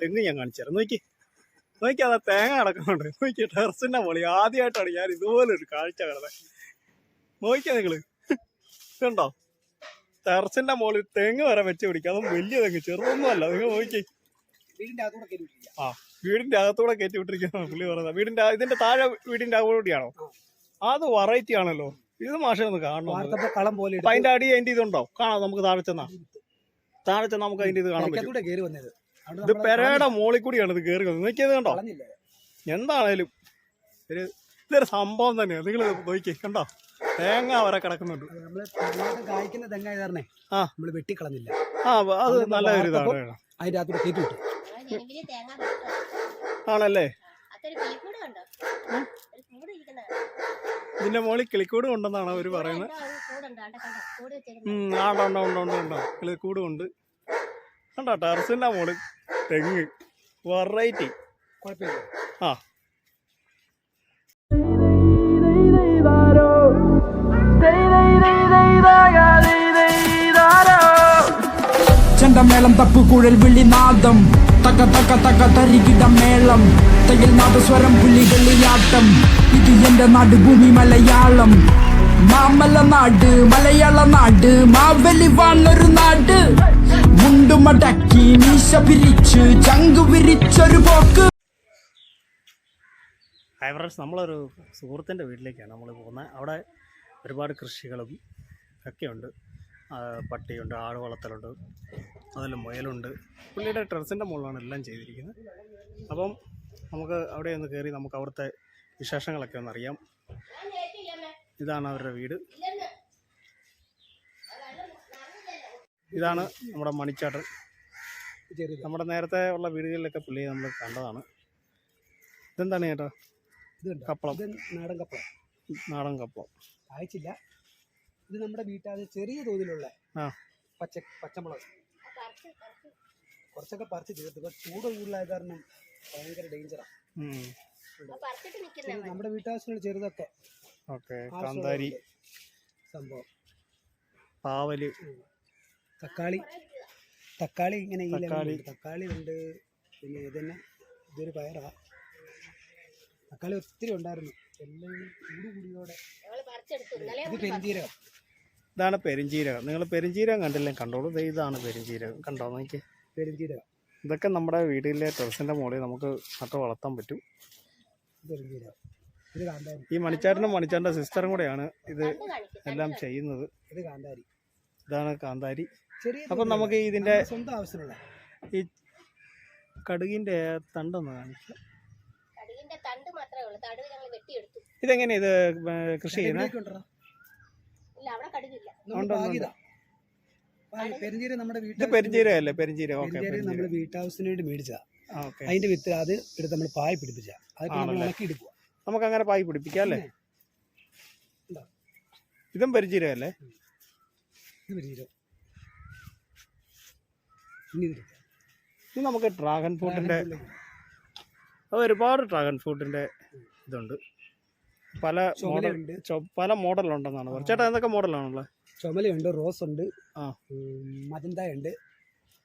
തെങ്ങ് ഞാൻ കാണിച്ചു തരാം നോക്കി നോക്കി അതാ തേങ്ങ കിടക്കുന്നുണ്ട്. നോക്കി ടെറസിന്റെ പൊളി ആദ്യമായിട്ടാണ് ഞാൻ ഇതുപോലെ ഒരു കാഴ്ച കിടന്നത് നോക്കിയാ നിങ്ങൾ. കണ്ടോ? ടെറസിന്റെ മുകളിൽ തെങ്ങ് വരെ വെച്ച് പിടിക്കുക അതും വലിയ തെങ്ങ് ചെറുതൊന്നും അല്ല. നിങ്ങൾ നോക്കി ആ വീടിന്റെ അകത്തൂടെ കയറ്റി വിട്ടിരിക്കുന്ന പുള്ളി പറയുന്നത് വീടിന്റെ ഇതിന്റെ താഴെ വീടിന്റെ അകൂടിയാണോ അത് വെറൈറ്റി ആണല്ലോ. ഇത് മാഷെ ഒന്ന് കാണണം അതിന്റെ അടി അതിന്റെ ഇതുണ്ടോ? കാണാം നമുക്ക് താഴെ ചെന്നാ. താഴെ ചെന്നാ നമുക്ക് അതിന്റെ ഇത് കാണാൻ പറ്റും. ഇത് പെരയുടെ മോളിൽ കൂടിയാണ് ഇത് കയറി വന്നത്. നോക്കിയത് കണ്ടോ? എന്താണേലും. ഒരു ഇതൊരു സംഭവം തന്നെയാണ് നിങ്ങൾ നോക്കി കണ്ടോ? തേങ്ങ വരെ കിടക്കുന്നുണ്ട്. കായ്ക്കുന്ന കാരണേ ആ. വെട്ടിക്കളഞ്ഞില്ല. ആ അത് നല്ല ഒരു ഇതാണ്. കയറ്റി വിട്ടു. ആണല്ലേ? ഇതിന്റെ മോളിൽ കിളിക്കൂട് ഉണ്ടെന്നാണ് അവർ പറയുന്നത്. ഉണ്ടോ ഉണ്ടോ ഉണ്ടോ ഉണ്ടോ? കിളിക്കൂടും ഉണ്ട് കണ്ടോ ടെറസിന്റെ മോളിൽ തെങ്ങ് വെറൈറ്റി കുഴപ്പമില്ല ആ ചെണ്ടമേളം തപ്പുകുഴൽ വിളിനാദം തക തക തക തരികിട മേളം തയ്യൽ നാദസ്വരം പുലികളിയാട്ടം ഇത് എന്റെ നാട് ഭൂമി മലയാളം മാമല നാട് മലയാള നാട് മാവലി വാണൊരു നാട് മുണ്ടുമടക്കി മീശ പിരിച്ച് ചങ്കു വിരിച്ചൊരു പോക്ക്. ഹായ് നമ്മളൊരു സുഹൃത്തിന്റെ വീട്ടിലേക്കാണ് നമ്മൾ പോകുന്നത്. അവിടെ ഒരുപാട് കൃഷികളും ഒക്കെയുണ്ട്. പട്ടിയുണ്ട് ആട് വളർത്തലുണ്ട് അതുപോലെ മുയലുണ്ട്. പുള്ളിയുടെ ടെറസിന്റെ മുകളിലാണ് എല്ലാം ചെയ്തിരിക്കുന്നത്. അപ്പം നമുക്ക് അവിടെ ഒന്ന് കയറി നമുക്ക് അവിടുത്തെ വിശേഷങ്ങളൊക്കെ ഒന്ന് അറിയാം. ഇതാണ് അവരുടെ വീട്. ഇതാണ് നമ്മുടെ മണിച്ചാട്ടൻ. നമ്മുടെ നേരത്തെ ഉള്ള വീടുകളിലൊക്കെ പുള്ളി നമ്മൾ കണ്ടതാണ്. ഇതെന്താണ് ചേട്ടാ? കപ്പളം. നാടൻ കപ്പളം. നാടൻ കപ്പളം. കായ്ച്ചില്ല. ഇത് നമ്മുടെ വീട്ടാതെ ചെറിയ തോതിലുള്ള ആ. പച്ച പച്ചമുളക്. കുറച്ചൊക്കെ പറിച്ച് തീർത്തു. ഇപ്പൊ ചൂട് കൂടുതലായ കാരണം ഭയങ്കര ഡേഞ്ചറാണ് നമ്മുടെ വീട്ടാവശ്യങ്ങൾ ചെറുതൊക്കെ ഓക്കെ. കാന്താരി. സംഭവം. പാവൽ. തക്കാളി. തക്കാളി ഇങ്ങനെ തക്കാളി. തക്കാളി ഉണ്ട്. പിന്നെ ഇതന്നെ. ഇതൊരു പയറാ. തക്കാളി ഒത്തിരി ഉണ്ടായിരുന്നു. എല്ലാം കൂടി കൂടിയോടെ. ഇത് പെരുംജീരകം ഇതാണ് പെരുംജീരകം നിങ്ങൾ പെരുംജീരകം കണ്ടില്ലേ? കണ്ടോളൂ. ഇതാണ് പെരുംജീരകം കണ്ടോ? നോക്കി പെരുംജീരകം ഇതൊക്കെ നമ്മുടെ വീട്ടിലെ ടെറസിന്റെ മുകളിൽ നമുക്ക് നട്ട് വളർത്താൻ പറ്റും. പെരുംജീരകം ഈ മണിച്ചാരനും മണിച്ചാരന്റെ സിസ്റ്ററും കൂടെയാണ് ഇത് എല്ലാം ചെയ്യുന്നത്. ഇത് കാന്താരി. ഇതാണ് കാന്താരി. അപ്പം നമുക്ക് ഇതിന്റെ സ്വന്തം ആവശ്യമുള്ള ഈ കടുകിന്റെ തണ്ടൊന്ന് കാണിക്കാം. ഇതെങ്ങനെ ഇത് കൃഷി ചെയ്യുന്നത്? ഇത് വീട്ടിൽ പെരിഞ്ചീരകം അല്ലേ പെരിഞ്ചീരകം നമ്മുടെ വീട്ടാവശ്യത്തിന് വേണ്ടി മേടിച്ചതാ. ഓക്കെ. അതിന്റെ വിത്ത് അത് എടുത്ത് നമ്മൾ പായ പിടിപ്പിച്ച. എടുക്കുക നമുക്ക് അങ്ങനെ പായി പിടിപ്പിക്കാം അല്ലേ? ഇതും പെരിഞ്ചീരകം അല്ലേ ഇത് ഇനി. നമുക്ക് ഡ്രാഗൺ ഫ്രൂട്ടിന്റെ ഒരുപാട് ഡ്രാഗൺ ഫ്രൂട്ടിന്റെ ഇതുണ്ട്. പല മോഡൽ പല മോഡലുണ്ടെന്നാണ് പറഞ്ഞത്. ചേട്ടാ എന്തൊക്കെ മോഡലാണുള്ളത്? ചുമലയുണ്ട് റോസ് ഉണ്ട് ആ. മജന്ത ഉണ്ട്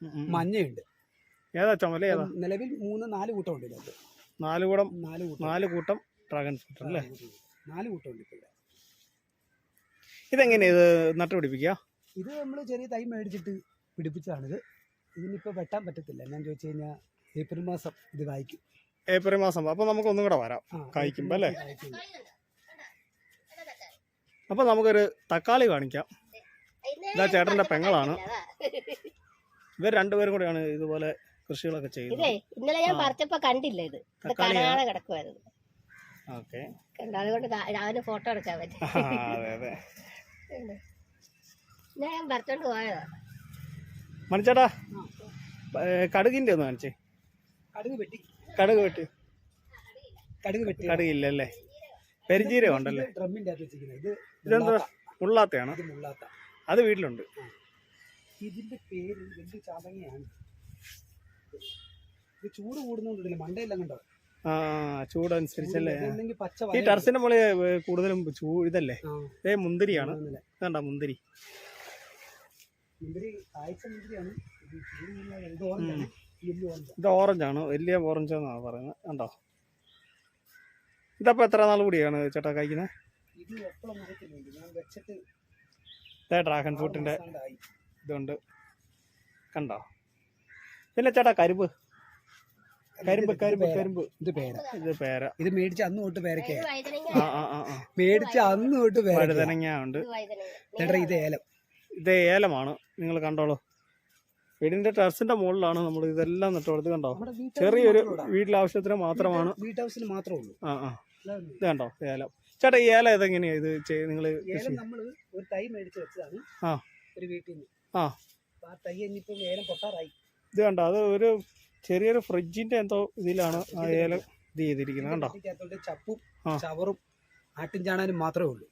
ഉം, ഉം. മഞ്ഞയുണ്ട്. ഏതാ ചുമല? ഏതാ? നിലവിൽ മൂന്ന് നാല് കൂട്ടം ഉണ്ട് ഇതിനകത്ത്. നാല് കൂടം നാല് കൂട്ടം. നാല് കൂട്ടം ഡ്രാഗൺ ഫ്രൂട്ട് അല്ലേ? നാല് കൂട്ടം. ഉണ്ട് ഇപ്പോൾ ഇതെങ്ങനെയാണ് ഇതെങ്ങനെയാ ഇത് നട്ടുപിടിപ്പിക്കുക? ഇത് നമ്മൾ ചെറിയ തൈ മേടിച്ചിട്ട് പിടിപ്പിച്ചതാണിത്. ഇതിനിപ്പോൾ വെട്ടാൻ പറ്റത്തില്ല. എന്നാന്ന് ചോദിച്ചു കഴിഞ്ഞാൽ ഏപ്രിൽ മാസം ഇത് കായ്ക്കും ഏപ്രിൽ മാസം. അപ്പോൾ നമുക്ക് ഒന്നും കൂടെ വരാം. കായ്ക്കുമ്പോൾ കായ്ക്കുമ്പോ അല്ലേ? അപ്പോൾ നമുക്കൊരു തക്കാളി കാണിക്കാം. ഇതാ ചേട്ടന്റെ പെങ്ങളാണ്. ഇവർ രണ്ടുപേരും കൂടെയാണ് ഇതുപോലെ കൃഷികളൊക്കെ ചെയ്യുന്നത്. ഇന്നലെ ഞാൻ ആ. പറിച്ചപ്പോ കണ്ടില്ല ഇത്? കടകാതെ കിടക്കുമായിരുന്നു ഓക്കെ. കണ്ടോ? അതുകൊണ്ട് രാവിലെ ഫോട്ടോ എടുക്കാൻ പറ്റും. ഞാൻ പറിച്ചോണ്ട് പോയതാ. മണിച്ചേട്ടാ കടുകിന്റെ ഒന്ന് കാണിച്ചേ. കടുക് വെട്ടി. കടുക് വെട്ടി. കടുക് വെട്ടി. കടുകില്ലല്ലേ? പെരിഞ്ചീരകം ഉണ്ടല്ലേ? ഡ്രമ്മിന്റെ അകത്ത് വെച്ചിരിക്കുന്നത്. ഇത് ഇതെന്താ? മുള്ളാത്ത. ഉള്ളാത്തയാണ് ഇത് മുള്ളാത്ത. അത് വീട്ടിലുണ്ട്. ഇതിന്റെ പേര് വലിയ ചാതങ്ങയാണ്? ഇത് ചൂട് കൂടുന്നോണ്ടില്ല? മണ്ടയെല്ലാം കണ്ടോ? ആ ചൂടനുസരിച്ചല്ലേ? ഈ ടെറസിന്റെ മുകളിൽ കൂടുതലും ചൂ ഇതല്ലേ? ഏ മുന്തിരിയാണ്. കണ്ട മുന്തിരി? മുന്തിരി കായ്ച്ച മുന്തിരിയാണ്. ഇത് ചൂട് ഓറഞ്ചാണ്. വലിയ ഓറഞ്ച് ഇത് ഓറഞ്ചാണ് വലിയ ഓറഞ്ച് എന്നാണ് പറയുന്നത്. കണ്ടോ? ഇതപ്പോൾ എത്ര നാൾ കൂടിയാണ് ചേട്ടാ കഴിക്കുന്നത് ഇത് എപ്പോഴും മുറിക്കുന്നുണ്ട് ഞാൻ വെച്ചിട്ട് ഇതേ ഡ്രാഗൺ ഫ്രൂട്ടിന്റെ മാസാണ്ടായി. ഇതുണ്ട്. കണ്ടോ? പിന്നെ ചേട്ടാ കരിമ്പ്. കരിമ്പ് കരിമ്പ് കരിമ്പ്. ഇത് പേര. ഇത് പേര. ഇത് മേടിച്ച അന്ന് തൊട്ട് പേരക്ക വഴുതനങ്ങ ആ ആ ആ ആ. മേടിച്ച് അന്ന് തൊട്ട് പേര വഴുതനങ്ങ ഉണ്ട്. ഇത് വഴുതനങ്ങ. ചേട്ടാ ഇത് ഏലം. ഇത് ഏലമാണ്. നിങ്ങൾ കണ്ടോളൂ. വീടിന്റെ ടെറസിന്റെ മുകളിലാണ് നമ്മൾ ഇതെല്ലാം നട്ടുകൊടുത്ത് കണ്ടോ? ചെറിയൊരു. വീട്ടിലാവശ്യത്തിന് മാത്രമാണ്. വീട്ട് ഹൗസിന് മാത്രമേ ഉള്ളൂ. ആ ആ. ഇത് കണ്ടോ? ഏലം. ചേട്ടാ ഈ ഏലം ഇതെങ്ങനെയാ ഇത് നിങ്ങൾ ഏലം നമ്മൾ ഒരു തൈ മേടിച്ച് വെച്ചതാണ്. ആ. ഒരു വീട്ടിൽ നിന്ന്. ആ. ആ തൈ ഇനിയിപ്പം ഏലം പൊട്ടാറായി. ഇത് കണ്ടോ? അത് ഒരു ചെറിയൊരു ഫ്രിഡ്ജിന്റെ എന്തോ ഇതിലാണ് ആ ഏലം ഇത് ചെയ്തിരിക്കുന്നത്. കണ്ടോ? ചപ്പും. ചവറും ആട്ടിൻ ചാണാനും മാത്രമേ ഉള്ളൂ.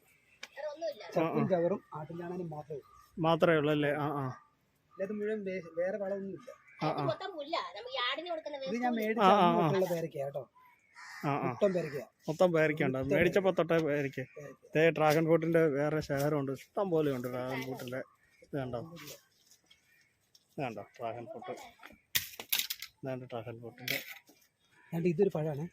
ചപ്പും ചവറും ആട്ടിൻ ചാണാനും മാത്രമേ ഉള്ളൂ. മാത്രമേ ഉള്ളൂ അല്ലേ? ആ ആ. ഇത് മുഴുവൻ വേ- വേറെ വളമൊന്നുമില്ല. ആ ആ. മൊത്തം പേരക്കുണ്ട് നമുക്ക് ആടിന് കൊടുക്കുന്ന ഇത് ഞാൻ ആ, ആ, ആ. കേട്ടോ. ആ ആ. മൊത്തം മൊത്തം പേരയ്ക്കുണ്ട് മേടിച്ചപ്പോൾ തൊട്ടേ പേരയ്ക്ക് ഇതേ ഡ്രാഗൺ ഫ്രൂട്ടിന്റെ വേറെ ശേഖരമുണ്ട്. ഇഷ്ടം പോലെ ഉണ്ട് ഡ്രാഗൺ ഫ്രൂട്ടിന്റെ ഇത് കണ്ടോ? ഇത് കണ്ടോ? ഡ്രാഗൺ ഫ്രൂട്ട് ഇതാണ്ട് ഡ്രാഗൺ ഫ്രൂട്ടിന്റെ ഇതൊരു പഴമാണ്.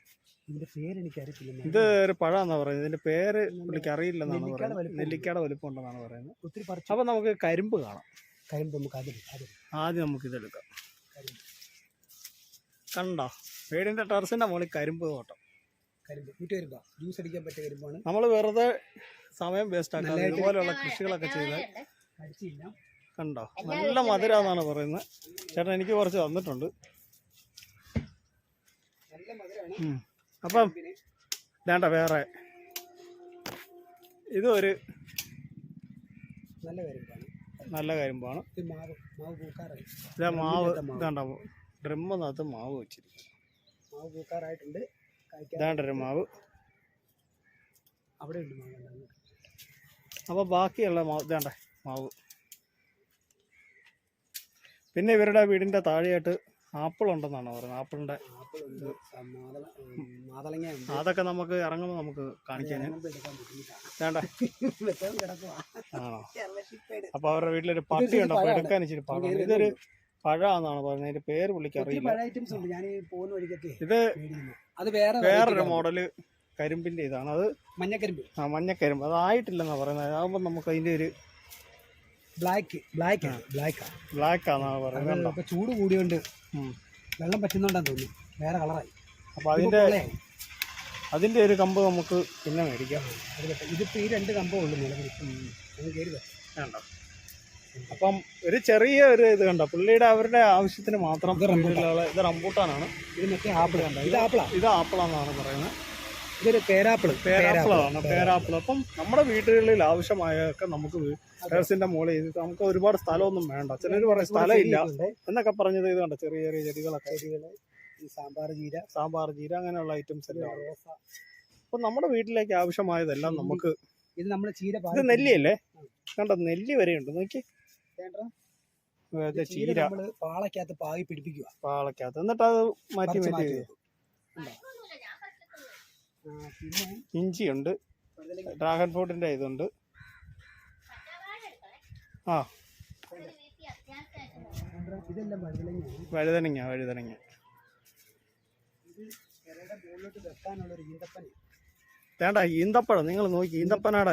ഇതിന്റെ പേര് എനിക്കറിയില്ല ഇത് ഒരു പഴാന്നാ പറയുന്നത്. ഇതിന്റെ പേര് പുള്ളിക്ക് അറിയില്ലെന്നാണ് പറയുന്നത്. നെല്ലിക്കയുടെ വലിപ്പം ഉണ്ടെന്നാണ് പറയുന്നത്. ഒത്തിരി പറിച്ചു അപ്പൊ നമുക്ക് കരിമ്പ് കാണാം. കരിമ്പ് നമുക്ക് അതിൽ ആദ്യം നമുക്ക് ഇതെടുക്കാം. കണ്ടോ? വീടിന്റെ ടെറസിന്റെ മുകളിൽ കരിമ്പ് തോട്ടം. കരിമ്പ്. ജ്യൂസ് അടിക്കാൻ പറ്റിയ കരിമ്പാണ്. നമ്മൾ വെറുതെ സമയം വേസ്റ്റ് ആക്കാതെ ഇതുപോലെയുള്ള കൃഷികളൊക്കെ ചെയ്താൽ. കണ്ടോ? നല്ല മധുരാന്നാണ് പറയുന്നത്. ചേട്ടൻ എനിക്ക് കുറച്ച് തന്നിട്ടുണ്ട്. നല്ല മധുരമാണ്. അപ്പം വേണ്ട വേറെ. ഇത് ഒരു നല്ല കരിമ്പാണ്. നല്ല കാര്യമാണ് ഇത് മാവ്. ഇതാണ്ട ഡ്രമ്മിനകത്ത് മാവ് വെച്ചിരിക്കും മാവ് പൂക്കാറായിട്ടുണ്ട്. മാവ്. അവിടെ ഉണ്ട് മാവ് അപ്പോൾ ബാക്കിയുള്ള മാവ് ഇതാണ്ട മാവ്. പിന്നെ ഇവരുടെ വീടിന്റെ താഴെയായിട്ട് ആപ്പിൾ ഉണ്ടെന്നാണ് പറയുന്നത് ആപ്പിളിന്റെ അതൊക്കെ നമുക്ക് ഇറങ്ങുമ്പോൾ നമുക്ക് കാണിക്കാൻ വേണ്ട. ആണോ? അപ്പൊ അവരുടെ വീട്ടിലൊരു പട്ടി ഉണ്ട്. എടുക്കാൻ ഇച്ചിരി പാടാണ് ഇതൊരു പഴാന്നാണ് പറയുന്നത്. അതിന്റെ പേര് പുള്ളിക്ക് അറിയില്ല. ഇത് വേറൊരു മോഡൽ കരിമ്പിന്റെ ഇതാണ്. അത് മഞ്ഞക്കരിമ്പ് ആ മഞ്ഞക്കരിമ്പ് അതായിട്ടില്ലെന്നാ പറയുന്നത്. അതാകുമ്പോൾ നമുക്ക് അതിന്റെ ഒരു ബ്ലാക്ക് ബ്ലാക്ക് ബ്ലാക്ക് ബ്ലാക്ക് ആണോ പറയുന്നത് കണ്ടോ? ചൂട് കൂടിയുണ്ട് വെള്ളം പറ്റുന്നുണ്ടെന്ന് തോന്നുന്നു. വേറെ കളറായി. അപ്പോൾ അതിന്റെ അതിന്റെ ഒരു കമ്പ് നമുക്ക് പിന്നെ മേടിക്കാം. ഇതിപ്പോ ഈ രണ്ട് കമ്പേ ഉള്ളു നിലവിൽ. കയറി. വേണ്ട. അപ്പം ഒരു ചെറിയ ഒരു ഇത് കണ്ടോ? പുള്ളിയുടെ അവരുടെ ആവശ്യത്തിന് മാത്രം ഇത് റംബൂട്ടാനാണ്. ഇത് മറ്റേ ആപ്പിൾ കണ്ടോ? ഇത് ആപ്പിളാ? ഇത് ആപ്പിളാണെന്നാണ് പറയുന്നത്. ഇതൊരു പേരാപ്പിൾ പേരാപ്പിളാണ് പേരാപ്പിൾ അപ്പം നമ്മുടെ വീടുകളിൽ ആവശ്യമായൊക്കെ നമുക്ക് ടെറസിന്റെ മുകളിൽ നമുക്ക് ഒരുപാട് സ്ഥലമൊന്നും വേണ്ട. ചിലർ പറയും സ്ഥലമില്ല എന്നൊക്കെ പറഞ്ഞത് ഇത് കണ്ടോ? ചെറിയ ചെറിയ ചെടികളൊക്കെ. സാമ്പാർ ജീര സാമ്പാർ ജീര അങ്ങനെയുള്ള ഐറ്റംസ് എല്ലാം അപ്പം നമ്മുടെ വീട്ടിലേക്ക് ആവശ്യമായതെല്ലാം നമുക്ക് ഇത് നമ്മൾ ചീര ഇത് നെല്ലിയല്ലേ? കണ്ടോ? നെല്ലി വരെയുണ്ട്. നോക്കി ചീര പാളക്കകത്ത് പാകി പിടിപ്പിക്കുക പാളക്കകത്ത് എന്നിട്ട് അത് മാറ്റി മാറ്റി മാറ്റി വെക്കും. ഒന്നുമില്ല, ഞാൻ പറിച്ചിട്ടൊന്നും ഇല്ല. പിന്നെ ഇഞ്ചിയുണ്ട്. ഡ്രാഗൺ ഫ്രൂട്ടിന്റെ ഇതുണ്ട്. ആ. വഴുതനങ്ങ വഴുതനങ്ങ. വേണ്ട ഈന്തപ്പഴം. നിങ്ങൾ നോക്കി ഈന്തപ്പനയുടെ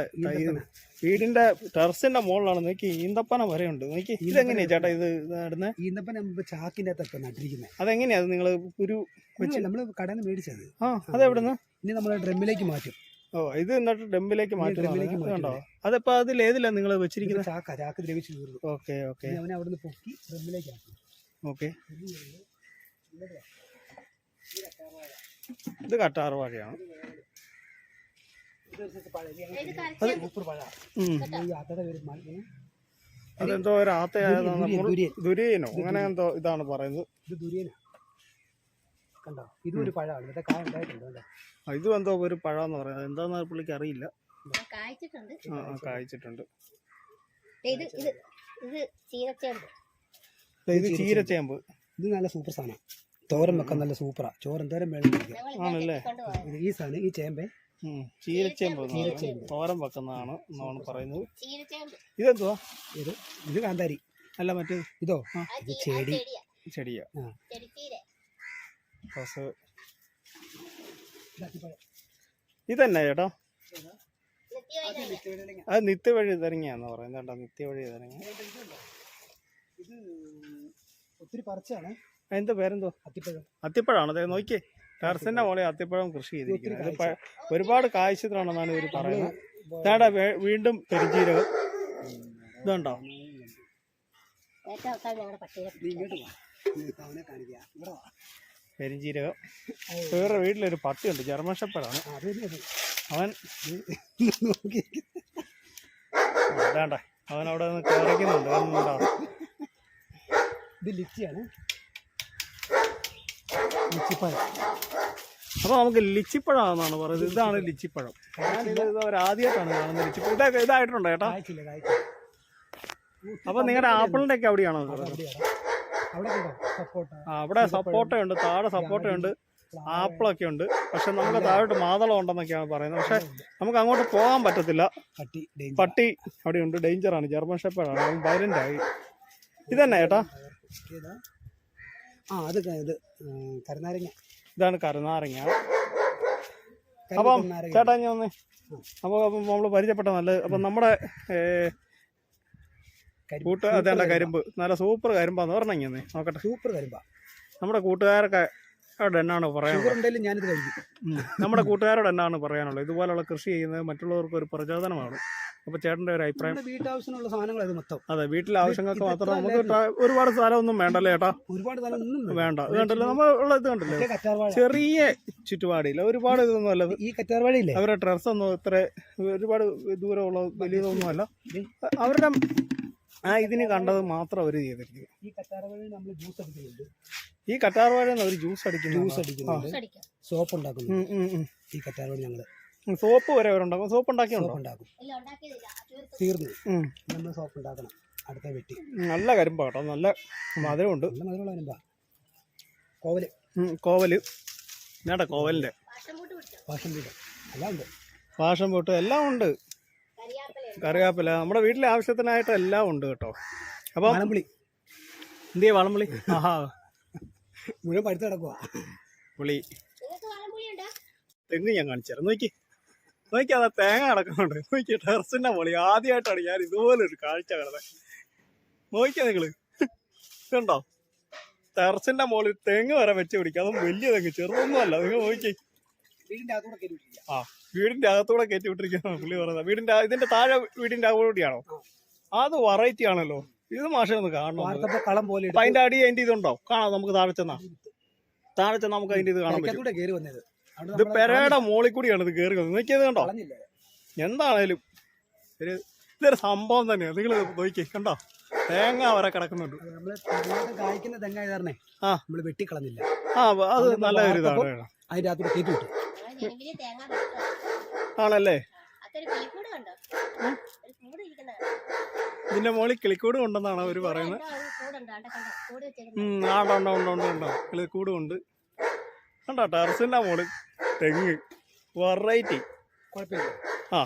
വീടിന്റെ ടെറസിന്റെ മുകളിലാണ്. നോക്കി ഈന്തപ്പന ഉണ്ട് നോക്കി ഇതെങ്ങനെയാ ചേട്ടാ ഇത് നടുന്നത് ഈന്തപ്പന ചാക്കിന്റെ അകത്തൊക്കെ നട്ടിരിക്കുന്നത് അതെങ്ങനെയാ? അത് നിങ്ങൾ ഒരു നമ്മൾ നിന്ന് മേടിച്ചത്. ആ അതെവിടുന്ന്? ഇനി നമ്മൾ ഡ്രമ്മിലേക്ക് മാറ്റും. ഓ ഇത് എന്നിട്ട് ഡ്രമ്മിലേക്ക് ഡെമ്പിലേക്ക് മാറ്റും. കണ്ടോ? അതിപ്പോ അതിൽ ഏതിലാ നിങ്ങൾ വെച്ചിരിക്കുന്നത്? ചാക്ക ചാക്ക് ദ്രവിച്ച് തീർന്നു ഓക്കെ ഓക്കെ. ഇനി അവനെ അവിടുന്ന് പൊക്കി ഡ്രമ്മിലേക്ക് ആക്കും. ഓക്കെ. ഇത് കട്ടാറ് വാഴയാണ്. അതെന്തോ ഒരു ആത്തയായതാണ്. ദുരിയനോ? അങ്ങനെ എന്തോ ഇതാണ് പറയുന്നത്. ഇത് ദുരിയന. കണ്ടോ? ഇതും ഒരു പഴമാണ്. ഇതൊക്കെ കായ ഉണ്ടായിട്ടുണ്ട് കണ്ടോ? ആ, എന്തോ ഒരു പഴമെന്ന് പറയുന്നത് എന്താന്ന് പുള്ളിക്ക് അറിയില്ല. കായ്ച്ചിട്ടുണ്ട്. ആ ആ, കായ്ച്ചിട്ടുണ്ട്. ദേ ഇത് ഇത് ഇത് ചീനച്ചേമ്പ് ദേ ഇത് ചീരച്ചേമ്പ്. ഇത് നല്ല സൂപ്പർ സാധനം. തോരൻ വെക്കാൻ നല്ല സൂപ്പറാ. ചോറ് എന്തോരം വേണം ഞങ്ങൾ ആണല്ലേ? ഇത് ഈ സാധനം ഈ ചേമ്പേ? ഉം, ചീരച്ചേമ്പ് എന്ന്. തോരൻ വെക്കുന്നതാണ് എന്നാണ് പറയുന്നത്. ചീനച്ചേമ്പ് ഇതെന്തുവാ? ഇത് ഇത് കാന്താരി. അല്ല മറ്റേ ഇതോ? ആ. ഇത് ചെടി. ചെടിയാ. ചെടിയാ. ചെടിച്ചീര. ഇതാക്കിപ്പോ- ഇതന്നെ ചേട്ടാ. അത് നിത്യവഴി തരങ്ങിയാന്ന് പറയുന്നത് കേട്ടോ നിത്യവഴി തരങ്ങ ഇത് ഒത്തിരി പറിച്ചാണ് എന്താ പേരെന്തോ? അത്തിപ്പഴം അത്തിപ്പഴമാണ് അതെ നോക്കിയേ ടെറസിന്റെ മോളെ അത്തിപ്പഴം കൃഷി ചെയ്തിരിക്കുന്നത്. ഇത് ഒരുപാട് കായ്ച്ചതാണെന്നാണ് ഇവർ പറയുന്നത്. ഇതാടാ വീണ്ടും പെരുജീരകം. ഇതുണ്ടോ? ഏറ്റവും അവസാനം ഞങ്ങളുടെ പട്ടിയെ നീ ഇങ്ങോട്ട് വാ. നീ അവനെ കാണിക്കാം. ഇവിടെ പെരിഞ്ചീരകം. വേറെ വീട്ടിലൊരു പട്ടിയുണ്ട് ജർമ്മൻ ഷെപ്പറാണ് അവൻ നോക്കി. വേണ്ട അവൻ അവിടെ നിന്ന് കയറിക്കുന്നുണ്ട് കണ്ടോ ഇത് ലിച്ചിയാണ്. ലിച്ചിപ്പഴം. അപ്പോൾ നമുക്ക് ലിച്ചിപ്പഴമാണെന്നാണ് പറയുന്നത്. ഇതാണ് ലിച്ചിപ്പഴം. അവരാദ്യമായിട്ടാണ് കാണുന്നത് ലിച്ചിപ്പഴം. ഇതൊക്കെ ഇതായിട്ടുണ്ടോ കായ്ച്ചില്ല അപ്പോൾ നിങ്ങളുടെ ആപ്പിളിന്റെ ഒക്കെ അവിടെയാണ്. അവിടെ സപ്പോർട്ട. സപ്പോട്ട താഴെ സപ്പോർട്ട ഉണ്ട് ആപ്പിളൊക്കെ ഉണ്ട്. പക്ഷെ നമുക്ക് താഴോട്ട് മാതളം ഉണ്ടെന്നൊക്കെയാണ് പറയുന്നത്. പക്ഷെ നമുക്ക് അങ്ങോട്ട് പോകാൻ പറ്റത്തില്ല. പട്ടി അവിടെ ഉണ്ട് ഡേഞ്ചർ ഡേഞ്ചറാണ് ജർമ്മൻ ഷെപ്പേഡാണ് അവൻ ആയി. ഇതന്നെ ഏട്ടാ? ആ അത് ക- ഇത് ഉം, കരുനാരങ്ങ. ഇതാണ് കരുനാരങ്ങ. കരി അപ്പം ചേട്ടാ ഞാൻ ഒന്ന് അപ്പോൾ നമ്മൾ പരിചയപ്പെട്ട നല്ലത് അപ്പം നമ്മുടെ. കൂട്ട് അതേണ്ട കരിമ്പ്. നല്ല സൂപ്പർ കരിമ്പാന്ന് പറഞ്ഞെങ്കിൽ നോക്കട്ടെ. സൂപ്പർ കരിമ്പ. നമ്മുടെ കൂട്ടുകാരൊക്കെ അവിടെ എന്നാണ് പറയാനുള്ളത്? ഞാനിത് കഴിക്കും. നമ്മുടെ കൂട്ടുകാരോട് എന്നാണ് പറയാനുള്ളത്? ഇതുപോലുള്ള കൃഷി ചെയ്യുന്നത് മറ്റുള്ളവർക്ക് ഒരു പ്രചോദനമാണ്. അപ്പൊ ചേട്ടന്റെ ഒരു അഭിപ്രായം? നമ്മുടെ വീട്ടാവശ്യത്തിനുള്ള സാധനങ്ങൾ അത് മൊത്തം. അതെ വീട്ടിലെ ആവശ്യങ്ങൾക്ക് മാത്രം നമുക്ക് ഒരുപാട് സ്ഥലമൊന്നും വേണ്ടല്ലേ ചേട്ടാ? ഒരുപാട് സ്ഥലം ഒന്നും വേണ്ട. ഇത് കണ്ടല്ലോ? നമ്മൾ ഉള്ള ഇത് കണ്ടല്ലോ? ചെറിയ ചുറ്റുപാടില്ല. ഒരുപാട് ഇതൊന്നും അല്ല. ഈ കറ്റാർവാഴയില്ലേ? അവരുടെ ഡ്രസ്സൊന്നും ഇത്ര ഒരുപാട് ദൂരമുള്ള വലിയതൊന്നും അല്ല. അവരുടെ ആ ഇതിന് കണ്ടത് മാത്രം അവർ ചെയ്തിരിക്കുന്നു. ഈ കറ്റാർവാഴയിൽ നമ്മൾ ജ്യൂസ് അടിക്കുന്നുണ്ട്. ഈ കറ്റാർവാഴ അവർ ജ്യൂസ് അടിക്കും ജ്യൂസ് അടിക്കുന്നുണ്ട്. അടിക്കാം. സോപ്പ് ഉണ്ടാക്കുന്നുണ്ട്. ഈ കറ്റാർവാഴ ഞങ്ങൾ സോപ്പ് വരെ അവരുണ്ടാക്കും സോപ്പ് ഉണ്ടാക്കി സോപ്പ് ഉണ്ടാക്കും. തീർന്നു. നമ്മൾ സോപ്പ് ഉണ്ടാക്കണം. അടുത്ത വെട്ടി. നല്ല കരിമ്പാ കേട്ടോ. നല്ല മധുരമുണ്ട്. നല്ല മധുരമുള്ള കരിമ്പാ. കോവൽ. കോവൽ. എന്നാട്ടാ പൂട്ട് പിടിച്ചോ പാഷൻ വീട് എല്ലാം ഉണ്ട്. പാഷൻ പൊട്ട് എല്ലാം ഉണ്ട്. കറിവേപ്പില നമ്മുടെ വീട്ടിലെ ആവശ്യത്തിനായിട്ട് എല്ലാം ഉണ്ട് കേട്ടോ. അപ്പോൾ വളംപുളി എന്ത് ചെയ്യാ വളംപുളി ആഹാ. മുഴുവൻ പഴുത്ത് കിടക്കുക പുളി. തെങ്ങ് ഞാൻ കാണിച്ചു നോക്കി. നോക്കി അതാ തേങ്ങ കിടക്കുന്നുണ്ട് നോക്കി ടെറസിന്റെ പൊളി ആദ്യമായിട്ടാണ് ഞാൻ ഇതുപോലെ ഒരു കാഴ്ച കിടന്നത് നോക്കിയാ നിങ്ങൾ. കണ്ടോ? ടെറസിന്റെ മുകളിൽ തെങ്ങ് വരെ വെച്ച് പിടിക്കുക അതും വലിയ തെങ്ങ് ചെറുതൊന്നും അല്ല. നിങ്ങൾ നോക്കി വീടിന്റെ അകത്തൂടെ കയറ്റി വിട്ടില്ല ആ വീടിന്റെ അകത്തൂടെ കയറ്റി വിട്ടിരിക്കുന്ന പുള്ളി പറയുന്നത് വീടിന്റെ ഇതിന്റെ താഴെ വീടിന്റെ അകത്തൂടെയാണോ അത് വെറൈറ്റി ആണല്ലോ. ഇത് മാഷെ ഒന്ന് കാണണം. കളം പോലെ അതിന്റെ അടി അതിന്റെ ഇതുണ്ടോ? കാണാം നമുക്ക് താഴെ ചെന്നാ. താഴെ ചെന്നാ നമുക്ക് അതിന്റെ ഇത് കാണാൻ പറ്റും. ഇത് പെരയുടെ മോളിൽ കൂടിയാണ് ഇത് കേറി വന്നത്. നോക്കിയത് കണ്ടോ? എന്താണേലും. ഒരു ഇതൊരു സംഭവം തന്നെയാണ് നിങ്ങൾ നോക്കി കണ്ടോ? തേങ്ങ വരെ കിടക്കുന്നുണ്ട്. കായ്ക്കുന്ന തേങ്ങ ആ. നമ്മൾ വെട്ടിക്കളഞ്ഞില്ല. ആ അത് നല്ല ഒരു ഇതാണ്. അതിന്റെ അകത്തോട്ട് കയറ്റി വിട്ടു. ആണല്ലേ? അത്തൊരു കിളിക്കൂട് കണ്ടോ? ഒരു കൂട് ഇരിക്കുന്ന ഇതിന്റെ മോളിൽ കിളിക്കൂട് ഉണ്ടെന്നാണ് അവർ പറയുന്നത്? ആണ്ടോ ഉണ്ടോ? ഉണ്ടോ ഉണ്ടോ ഉണ്ടോ കിളിക്കൂടും ഉണ്ട്. ഉണ്ടോ ടെറസിന്റെ മോൾ തെങ്ങ്. വെറൈറ്റി കുഴപ്പമില്ല. ആ.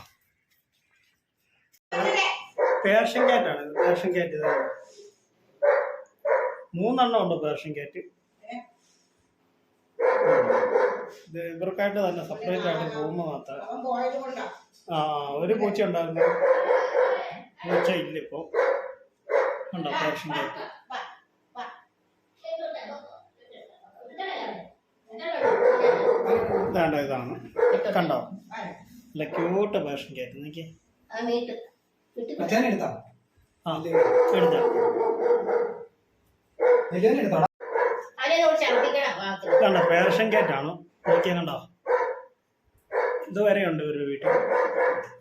പേർഷ്യൻ കാറ്റാണ് പേർഷ്യൻ കാറ്റ് മൂന്നെണ്ണം ഉണ്ട് പേർഷ്യൻ ക്യാറ്റ് ഇത് ഇവർക്കായിട്ട് തന്നെ സെപ്പറേറ്റ് ആയിട്ട് റൂം മാത്രം. ആ ഒരു പൂച്ച ഉണ്ടായിരുന്നു. പൂച്ച ഇല്ല ഇപ്പോ. ഉണ്ടോ? ക്യാറ്റ് ഇതാണ്ട ഇതാണ് കണ്ടോ അല്ല ക്യൂട്ട് പേഷൻ ക്യാറ്റ് നോക്കിയേ. ആ എടുത്താ. എടുത്ത? കണ്ടോ പേർഷ്യൻ ക്യാറ്റാണ് നോക്കിയാൽ കണ്ടോ ഇതുവരെ ഉണ്ട് ഒരു വീട്ടിൽ.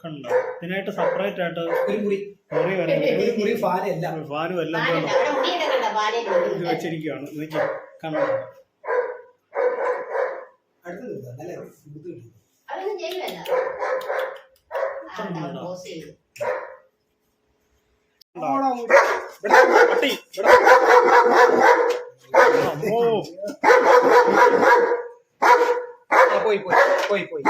കണ്ടോ? ഇതിനായിട്ട് സെപ്പറേറ്റ് ആയിട്ട് ഒരു മുറി. മുറി വരെ ഒരു മുറി ഫാനല്ല. ഫാനും എല്ലാം ഇത് വെച്ചിരിക്കുകയാണ് നോക്കി കണ്ടോ? അടുത്ത് പോയി പോയി പോയി പോയി. പോയി പോയി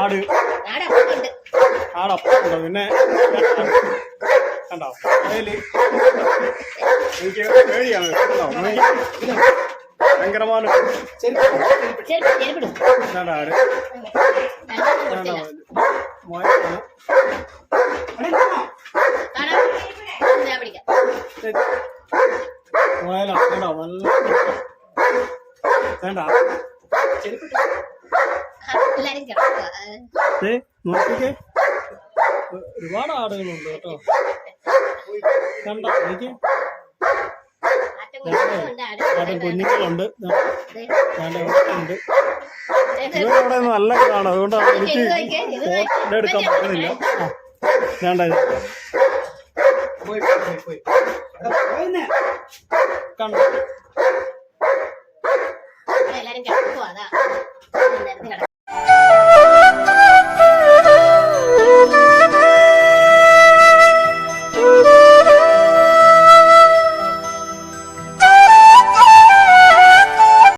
ആട്. ആടപ്പുണ്ട്. പിന്നെ കണ്ടോ? അതിൽ എനിക്ക് പേടിയാണ്. കണ്ടോ? ഭയങ്കരമാണ് ആട് രണ്ടും ഇതാണ്ടാ കൊടുത്തില്ല മുയലാണ്. കാണാം ഞാൻ പിടിക്കാം കണ്ടോ? നല്ല വേണ്ട നോക്കിക്കേ. ഒരുപാട് ആടുകളുണ്ട് കേട്ടോ. കണ്ടോ? എനിക്ക് കുഞ്ഞുങ്ങളുണ്ട്. ഉണ്ട് ഇവിടെ നല്ല കാണാം അതുകൊണ്ടാണ് എനിക്ക് എടുക്കാൻ പറ്റുന്നില്ല വേണ്ട കണ്ടു? എല്ലാരും കിടക്കുവാ അതാ.